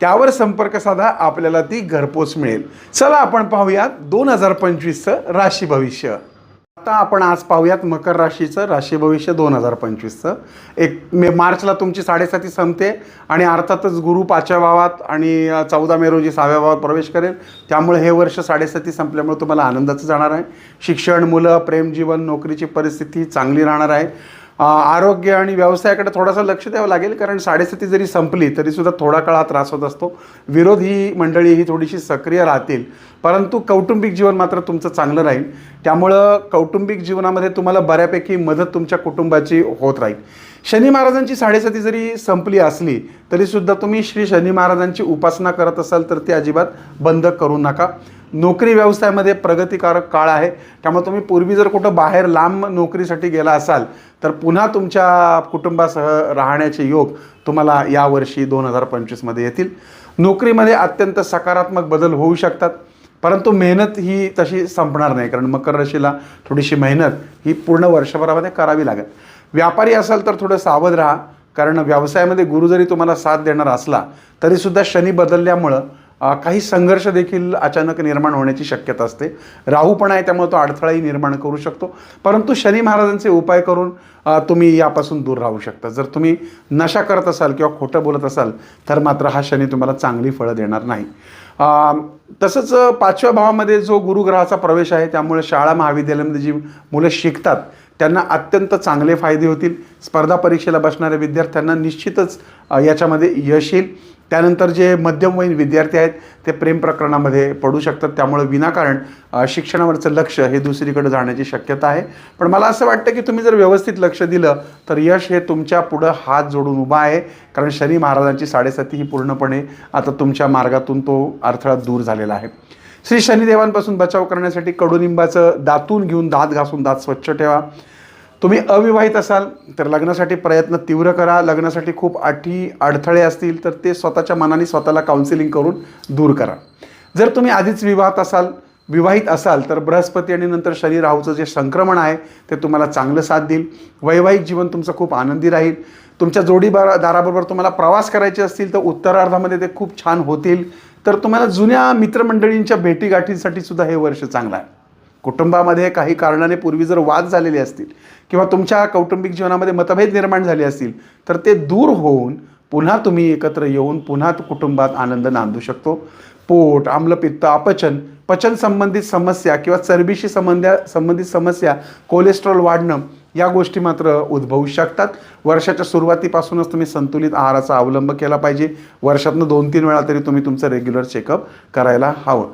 त्यावर संपर्क साधा आपल्याला ती घरपोच मिळेल. चला आपण पाहूयात दोन हजार पंचवीसचं राशी भविष्य. आता आपण आज पाहूयात मकर राशीचं राशी भविष्य दोन हजार पंचवीसचं. एक मे मार्चला तुमची साडेसाती संपते आणि अर्थातच गुरु पाचव्या भावात आणि चौदा मे रोजी सहाव्या भावात प्रवेश करेल. त्यामुळे हे वर्ष साडेसाती संपल्यामुळे तुम्हाला आनंदाचं जाणार आहे. शिक्षण मुलं प्रेमजीवन नोकरीची परिस्थिती चांगली राहणार आहे. आरोग्य आणि व्यवसायाकडे थोडासा लक्ष द्यावं लागेल कारण साडेसाती जरी संपली तरीसुद्धा थोडा काळ हा त्रास होत असतो. विरोधी मंडळी ही थोडीशी सक्रिय राहतील. परंतु कौटुंबिक जीवन मात्र तुमचं चांगलं राहील. त्यामुळं कौटुंबिक जीवनामध्ये तुम्हाला बऱ्यापैकी मदत तुमच्या कुटुंबाची होत राहील. शनी महाराजांची साडेसाती जरी संपली असली तरीसुद्धा तुम्ही श्री शनी महाराजांची उपासना करत असाल तर ती अजिबात बंद करू नका. नोकरी व्यवसायामध्ये प्रगतिकारक काळ आहे. त्यामुळे तुम्ही पूर्वी जर कुठं बाहेर लांब नोकरीसाठी गेला असाल तर पुन्हा तुमच्या कुटुंबासह राहण्याचे योग तुम्हाला यावर्षी दोन हजार पंचवीसमध्ये येतील. नोकरीमध्ये अत्यंत सकारात्मक बदल होऊ शकतात. परंतु मेहनत ही तशी संपणार नाही कारण मकर राशीला थोडीशी मेहनत ही पूर्ण वर्षभरामध्ये करावी लागेल. व्यापारी असाल तर थोडं सावध राहा कारण व्यवसायामध्ये गुरु जरी तुम्हाला साथ देणार असला तरीसुद्धा शनी बदलल्यामुळं काही संघर्ष देखील अचानक निर्माण होण्याची शक्यता असते. राहू पण आहे त्यामुळे तो अडथळाही निर्माण करू शकतो. परंतु शनी महाराजांचे उपाय करून तुम्ही यापासून दूर राहू शकता. जर तुम्ही नशा करत असाल किंवा खोटं बोलत असाल तर मात्र हा शनी तुम्हाला चांगली फळं देणार नाही. तसंच पाचव्या भावामध्ये जो गुरुग्रहाचा प्रवेश आहे त्यामुळे शाळा महाविद्यालयामध्ये जी मुलं शिकतात त्यांना अत्यंत चांगले फायदे होतील. स्पर्धा परीक्षेला बसणाऱ्या विद्यार्थ्यांना निश्चितच याच्यामध्ये यश येईल. त्यानंतर जे मध्यमवयीन विद्यार्थी आहेत ते प्रेम प्रकरणामध्ये पडू शकतात. त्यामुळे विनाकारण शिक्षणावरचं लक्ष हे दुसरीकडे जाण्याची शक्यता आहे. पण मला असं वाटतं की तुम्ही जर व्यवस्थित लक्ष दिलं तर यश हे तुमच्या पुढं हात जोडून उभा आहे. कारण शनी महाराजांची साडेसाती ही पूर्णपणे आता तुमच्या मार्गातून तो अडथळा दूर झालेला आहे. श्री शनिदेवांपासून बचाव करण्यासाठी कडुनिंबाचं दातून घेऊन दात घासून दात स्वच्छ ठेवा. तुम्ही अविवाहित असाल तर लग्नासाठी प्रयत्न तीव्र करा. लग्नासाठी खूप अटी अडथळे असतील तर ते स्वतःच्या मनाने स्वतःला काउन्सिलिंग करून दूर करा. जर तुम्ही आधीच विवाहात असाल विवाहित असाल तर बृहस्पती आणि नंतर शनी राहूचं जे संक्रमण आहे ते तुम्हाला चांगलं साथ देईल. वैवाहिक जीवन तुमचं खूप आनंदी राहील. तुमच्या जोडीदारा दाराबरोबर तुम्हाला प्रवास करायचे असतील तर उत्तरार्धामध्ये ते खूप छान होतील. तर तुम्हाला जुन्या मित्रमंडळींच्या भेटीगाठींसाठी सुद्धा हे वर्ष चांगलं आहे. कुटुंबामध्ये काही कारणाने पूर्वी जर वाद झालेले असतील किंवा तुमच्या कौटुंबिक जीवनामध्ये मतभेद निर्माण झाले असतील तर ते दूर होऊन पुन्हा तुम्ही एकत्र येऊन पुन्हा कुटुंबात आनंद नांदू शकतो. पोट आम्लपित्त अपचन पचन संबंधित समस्या किंवा चरबीशी संबंध्या संबंधित समस्या कोलेस्ट्रॉल वाढणं या गोष्टी मात्र उद्भवू शकतात. वर्षाच्या सुरुवातीपासूनच तुम्ही संतुलित आहाराचा अवलंब केला पाहिजे. वर्षातनं दोन तीन वेळा तरी तुम्ही तुमचं रेग्युलर चेकअप करायला हवं.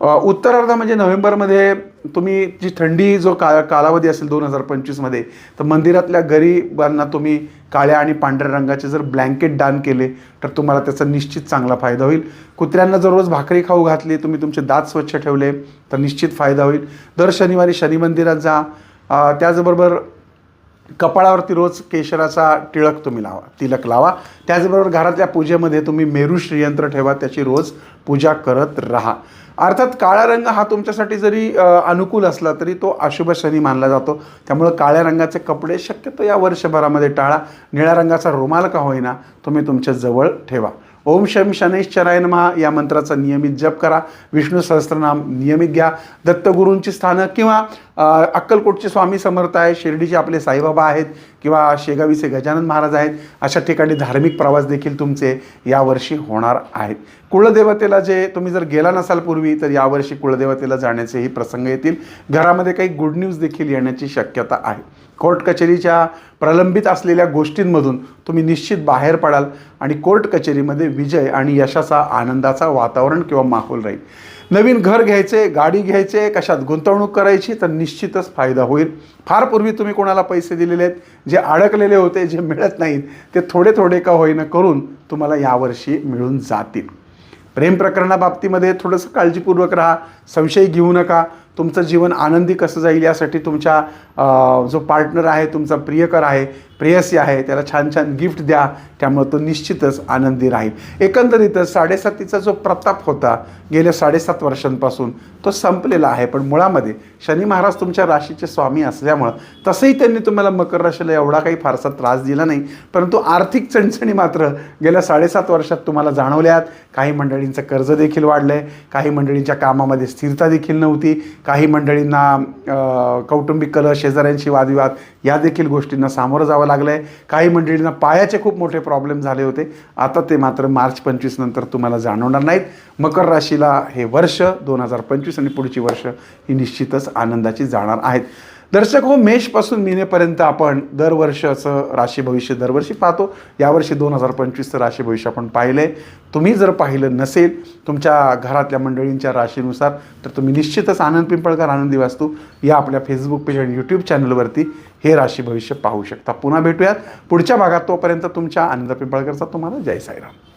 उत्तरार्धा उत्तरार्ध म्हणजे नोव्हेंबरमध्ये तुम्ही जी थंडी जो का कालावधी असेल दोन हजार पंचवीसमध्ये तर मंदिरातल्या गरीबांना तुम्ही काळ्या आणि पांढऱ्या रंगाचे जर ब्लँकेट दान केले तर तुम्हाला त्याचा निश्चित चांगला फायदा होईल. कुत्र्यांना जर रोज भाकरी खाऊ घातली तुम्ही तुमचे दात स्वच्छ ठेवले तर निश्चित फायदा होईल. दर शनिवारी शनी मंदिरात जा. त्याचबरोबर कपाळावरती रोज केशराचा टिळक तुम्ही लावा तिलक लावा. त्याचबरोबर घरातल्या पूजेमध्ये तुम्ही मेरू श्रीयंत्र ठेवा त्याची रोज पूजा करत राहा. अर्थात काळा रंग हा तुमच्यासाठी जरी अनुकूल असला तरी तो अशुभ शनी मानला जातो. त्यामुळं काळ्या रंगाचे कपडे शक्यतो या वर्षभरामध्ये टाळा. निळ्या रंगाचा रुमाल का होईना तुम्ही तुमच्या जवळ ठेवा. ओम शम शनैश्चराय नमः. या मंत्राचा नियमित जप करा. विष्णू सहस्त्रनाम नियमित घ्या. दत्तगुरूंची स्थानं किंवा अक्कलकोटचे स्वामी समर्थ आहे शिर्डीचे आपले साईबाबा आहेत किंवा शेगावीचे गजानन महाराज आहेत अशा ठिकाणी धार्मिक प्रवास देखील तुमचे यावर्षी होणार आहेत. कुळदेवतेला जे तुम्ही जर गेला नसाल पूर्वी तर यावर्षी कुळदेवतेला जाण्याचेही प्रसंग येतील. घरामध्ये काही गुड न्यूज देखील येण्याची शक्यता आहे. कोर्ट कचेरीच्या प्रलंबित असलेल्या गोष्टींमधून तुम्ही निश्चित बाहेर पडाल आणि कोर्ट कचेरीमध्ये विजय आणि यशाचा आनंदाचा वातावरण किंवा माहोल राहील. नवीन घर घ्यायचे गाडी घ्यायचे कशात गुंतवणूक करायची तर निश्चितच फायदा होईल. फार पूर्वी तुम्ही कोणाला पैसे दिलेले आहेत? जे अडकलेले होते जे मिळत नाहीत ते थोडे थोडे का होईना करून तुम्हाला यावर्षी मिळून जातील. प्रेम प्रकरणाबाबतीमध्ये थोडंसं काळजीपूर्वक राहा संशय घेऊ नका. तुमचं जीवन आनंदी कसं जाईल यासाठी तुमच्या जो पार्टनर आहे तुमचा प्रियकर आहे प्रेयसी आहे त्याला छान छान गिफ्ट द्या त्यामुळं तो निश्चितच आनंदी राहील. एकंदरीतच साडेसातीचा जो प्रताप होता गेल्या साडेसात वर्षांपासून तो संपलेला आहे पण मुळामध्ये शनी महाराज तुमच्या राशीचे स्वामी असल्यामुळं तसंही त्यांनी तुम्हाला मकर राशीला एवढा काही फारसा त्रास दिला नाही परंतु आर्थिक चणचणी मात्र गेल्या साडेसात वर्षात तुम्हाला जाणवल्यात. काही मंडळींचं कर्ज देखील वाढलं आहे काही मंडळींच्या कामामध्ये स्थिरता देखील नव्हती काही मंडळींना कौटुंबिक कलह शेजाऱ्यांशी वादविवाद या देखील गोष्टींना सामोरं जावं लागलं आहे काही मंडळींना पायाचे खूप मोठे प्रॉब्लेम झाले होते. आता ते मात्र मार्च पंचवीस नंतर तुम्हाला जाणवणार नाहीत. मकर राशीला हे वर्ष दोन हजार पंचवीस आणि पुढची वर्ष ही निश्चितच आनंदाची जाणार आहेत. दर्शक हो मेषपासून मिनेपर्यंत आपण दरवर्षाचं राशी भविष्य दरवर्षी पाहतो. यावर्षी दोन हजार पंचवीसचं राशी भविष्य आपण पाहिलं. आहे तुम्ही जर पाहिलं नसेल तुमच्या घरातल्या मंडळींच्या राशीनुसार तर तुम्ही निश्चितच आनंद पिंपळकर आनंदी वास्तू या आपल्या फेसबुक पेज आणि यूट्यूब चॅनलवरती हे राशी भविष्य पाहू शकता. पुन्हा भेटूयात. पुढच्या भागात तोपर्यंत तुमच्या आनंद पिंपळकरचा तुम्हाला जय साईराम.